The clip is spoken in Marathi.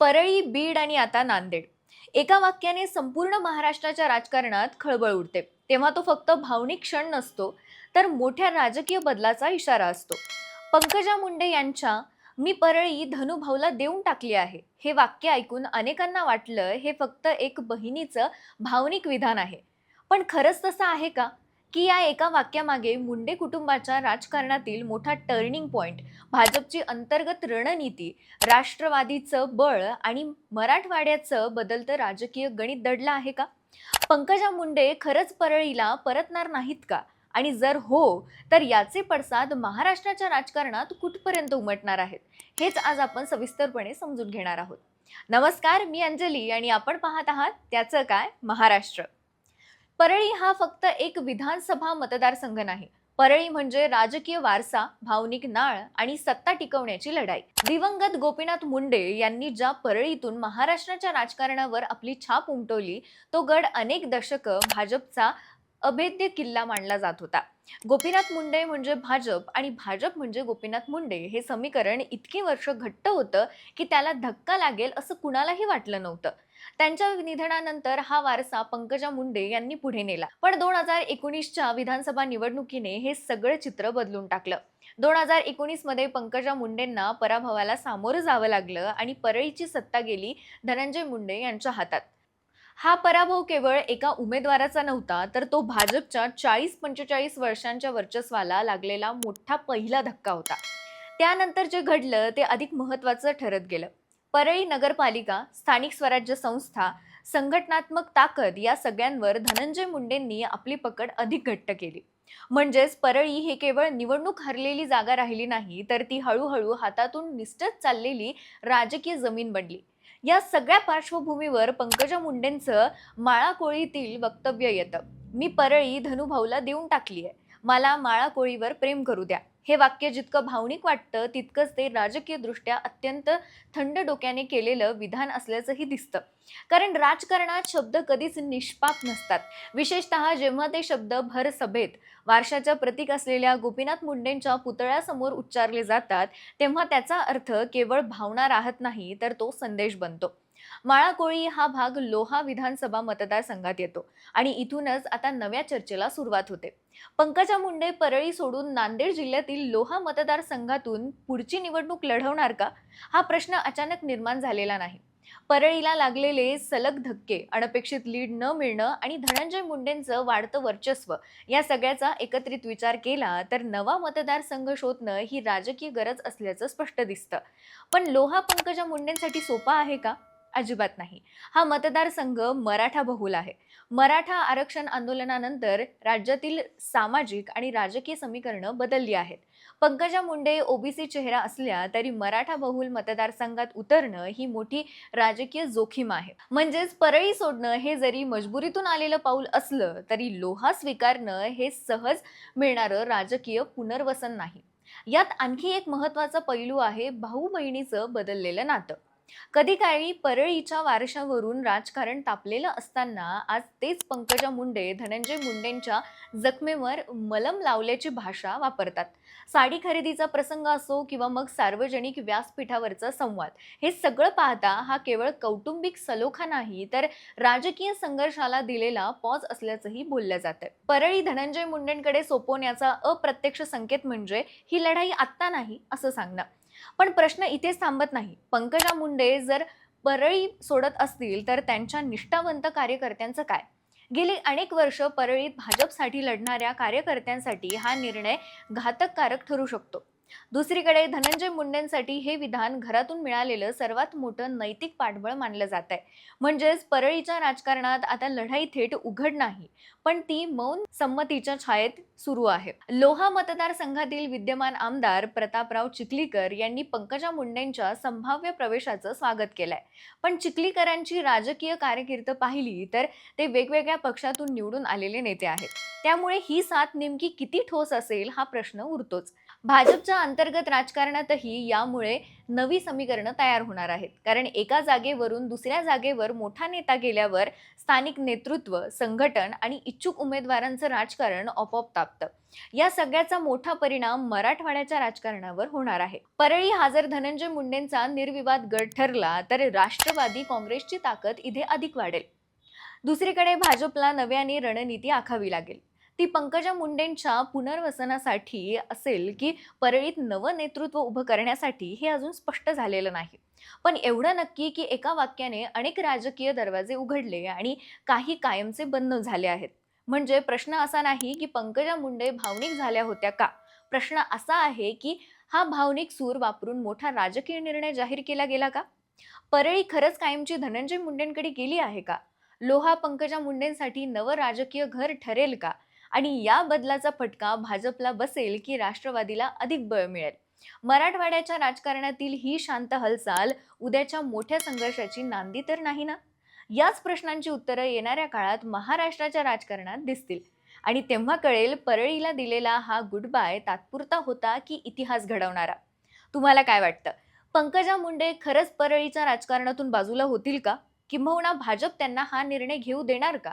परळी बीड आणि आता नांदेड. एका वाक्याने संपूर्ण महाराष्ट्राच्या राजकारणात खळबळ उडते. तेव्हा तो फक्त भावनिक क्षण नसतो तर मोठ्या राजकीय बदलाचा इशारा असतो. पंकजा मुंडे यांच्या मी परळी धनुभाऊला देऊन टाकली आहे हे वाक्य ऐकून अनेकांना वाटलं हे फक्त एक बहिणीचं भावनिक विधान आहे. पण खरंच तसं आहे का? की या एका वाक्यामागे मुंडे कुटुंबाच्या राजकारणातील मोठा टर्निंग पॉइंट भाजपची अंतर्गत रणनीती राष्ट्रवादीचं बळ आणि मराठवाड्याचं बदलतं राजकीय गणित दडलं आहे का? पंकजा मुंडे खरंच परळीला परतणार नाहीत का? आणि जर हो तर याचे पडसाद महाराष्ट्राच्या राजकारणात कुठपर्यंत उमटणार आहेत? हेच आज आपण सविस्तरपणे समजून घेणार आहोत. नमस्कार मी अंजली आणि आपण पाहत आहात त्याचं काय? महाराष्ट्र. परळी हा फक्त एक विधानसभा मतदारसंघ नाही. परळी म्हणजे राजकीय वारसा भावनिक नाळ आणि सत्ता टिकवण्याची लढाई. दिवंगत गोपीनाथ मुंडे यांनी ज्या परळीतून महाराष्ट्राच्या राजकारणावर आपली छाप उमटवली तो गड अनेक दशकं भाजपचा अभेद्य किल्ला मानला जात होता. गोपीनाथ मुंडे म्हणजे भाजप आणि भाजप म्हणजे गोपीनाथ मुंडे हे समीकरण इतकी वर्ष घट्ट होतं की त्याला धक्का लागेल असं कुणालाही वाटलं नव्हतं. त्यांच्या निधनानंतर हा वारसा पंकजा मुंडे यांनी पुढे नेला. पण दोन हजार एकोणीसच्या विधानसभा निवडणुकीने हे सगळं चित्र बदलून टाकलं. दोन हजार एकोणीसमध्ये पंकजा मुंडेंना पराभवाला सामोरं जावं लागलं आणि परळीची सत्ता गेली धनंजय मुंडे यांच्या हातात. हा पराभव केवळ एका उमेदवाराचा नव्हता तर तो भाजपच्या चाळीस पंचेचाळीस वर्षांच्या वर्चस्वाला लागलेला मोठा पहिला धक्का होता. त्यानंतर जे घडलं ते अधिक महत्त्वाचं ठरत गेलं. परळी नगरपालिका स्थानिक स्वराज्य संस्था संघटनात्मक ताकद या सगळ्यांवर धनंजय मुंडेंनी आपली पकड अधिक घट्ट केली. म्हणजेच परळी हे केवळ निवडणूक हरलेली जागा राहिली नाही तर ती हळूहळू हातातून निसटत चाललेली राजकीय जमीन बनली. या सगळ्या पार्श्वभूमीवर पंकजा मुंडेंचं माळाकोळीतील वक्तव्य येतं. मी परळी धनुभाऊला देऊन टाकली आहे मला माळाकोळीवर प्रेम करू द्या. हे वाक्य जितकं भावनिक वाटतं तितकंच ते राजकीयदृष्ट्या अत्यंत थंड डोक्याने केलेलं विधान असल्याचंही दिसतं. कारण राजकारणात शब्द कधीच निष्पाप नसतात. विशेषतः जेव्हा ते शब्द भर सभेत प्रतीक असलेल्या गोपीनाथ मुंडेंच्या पुतळ्यासमोर उच्चारले जातात तेव्हा त्याचा अर्थ केवळ भावना राहत नाही तर तो संदेश बनतो. माळाकोळी हा भाग लोहा विधानसभा मतदारसंघात येतो आणि इथूनच आता नव्या चर्चेला सुरुवात होते. पंकजा मुंडे परळी सोडून नांदेड जिल्ह्यातील लोहा मतदारसंघातून पुढची निवडणूक लढवणार का? हा प्रश्न अचानक निर्माण झालेला नाही. परळीला लागलेले सलग धक्के अनपेक्षित लीड न मिळणं आणि धनंजय मुंडेंचं वाढतं वर्चस्व या सगळ्याचा एकत्रित विचार केला तर नवा मतदारसंघ शोधणं ही राजकीय गरज असल्याचं स्पष्ट दिसतं. पण लोहा पंकजा मुंडेंसाठी सोपा आहे का? अजिबात नाही. हा मतदारसंघ मराठा बहुल आहे. मराठा आरक्षण आंदोलनानंतर राज्यातील सामाजिक आणि राजकीय समीकरणं बदलली आहेत. पंकजा मुंडे ओबीसी चेहरा असल्या तरी मराठा बहुल मतदारसंघात उतरणं ही मोठी राजकीय जोखीम आहे. म्हणजेच परळी सोडणं हे जरी मजबुरीतून आलेलं पाऊल असलं तरी लोहा स्वीकारणं हे सहज मिळणारं राजकीय पुनर्वसन नाही. यात आणखी एक महत्त्वाचा पैलू आहे भाऊ बहिणीचं बदललेलं नातं. कधी काळी परळीच्या वारशावरून राजकारण तापलेलं असताना आज तेच पंकजा मुंडे धनंजय मुंडेंच्या जखमेवर मलम लावल्याची भाषा वापरतात. साडी खरेदीचा प्रसंग असो किंवा मग सार्वजनिक व्यासपीठावरचा संवाद हे सगळं पाहता हा केवळ कौटुंबिक सलोखा नाही तर राजकीय संघर्षाला दिलेला पॉज असल्याचंही बोललं जातं. परळी धनंजय मुंडेंकडे सोपवण्याचा अप्रत्यक्ष संकेत म्हणजे ही लढाई आत्ता नाही असं सांगणं. पण प्रश्न इथेच थांबत नाही. पंकजा मुंडे जर परळी सोडत असतील तर त्यांच्या निष्ठावंत कार्यकर्त्यांचं काय? गेली अनेक वर्ष परळीत भाजपसाठी लढणाऱ्या कार्यकर्त्यांसाठी हा निर्णय घातककारक ठरू शकतो. दुसरीकडे धनंजय मुंडेंसाठी हे विधान घरातून मिळालेलं सर्वात मोठं नैतिक पाठबळ मानलं जात आहे. म्हणजेच परळीच्या राजकारणात आता लढाई थेट उघड नाही पण ती मौन संमतीच्या छायेत सुरू आहे. लोहा मतदारसंघातील विद्यमान आमदार प्रतापराव चिखलीकर यांनी पंकजा मुंडेंच्या संभाव्य प्रवेशाचं स्वागत केलंय. पण चिखलीकरांची राजकीय कारकीर्द पाहिली तर ते वेगवेगळ्या पक्षातून निवडून आलेले नेते आहेत. त्यामुळे ही साथ नेमकी किती ठोस असेल हा प्रश्न उरतोच. भाजपच्या अंतर्गत राजकारणातही यामुळे नवी समीकरणं तयार होणार आहेत. कारण एका जागेवरून दुसऱ्या जागेवर मोठा नेता गेल्यावर स्थानिक नेतृत्व संघटन आणि इच्छुक उमेदवारांचं राजकारण आपोआप तापतं. या सगळ्याचा मोठा परिणाम मराठवाड्याच्या राजकारणावर होणार आहे. परळी हा जर धनंजय मुंडेंचा निर्विवाद गट ठरला तर राष्ट्रवादी काँग्रेसची ताकद इथे अधिक वाढेल. दुसरीकडे भाजपला नव्याने रणनीती आखावी लागेल. ती पंकजा मुंडेंच्या पुनर्वसनासाठी असेल की परळीत नवं नेतृत्व उभं करण्यासाठी हे अजून स्पष्ट झालेलं नाही. पण एवढं नक्की की एका वाक्याने अनेक राजकीय दरवाजे उघडले आणि काही कायमचे बंद झाले आहेत. म्हणजे प्रश्न असा नाही की पंकजा मुंडे भावनिक झाल्या होत्या का? प्रश्न असा आहे की हा भावनिक सूर वापरून मोठा राजकीय निर्णय जाहीर केला गेला का? परळी खरंच कायमची धनंजय मुंडेंकडे गेली आहे का? लोहा पंकजा मुंडेंसाठी नवं राजकीय घर ठरेल का? आणि या बदलाचा फटका भाजपला बसेल की राष्ट्रवादीला अधिक बळ मिळेल? मराठवाड्याच्या राजकारणातील ही शांत हालचाल उद्याच्या मोठ्या संघर्षाची नांदी तर नाही ना? याच प्रश्नांची उत्तरं येणाऱ्या काळात महाराष्ट्राच्या राजकारणात दिसतील. आणि तेव्हा कळेल परळीला दिलेला हा गुड बाय तात्पुरता होता की इतिहास घडवणारा. तुम्हाला काय वाटतं? पंकजा मुंडे खरंच परळीच्या राजकारणातून बाजूला होतील का? किंबहुना भाजप त्यांना हा निर्णय घेऊ देणार का?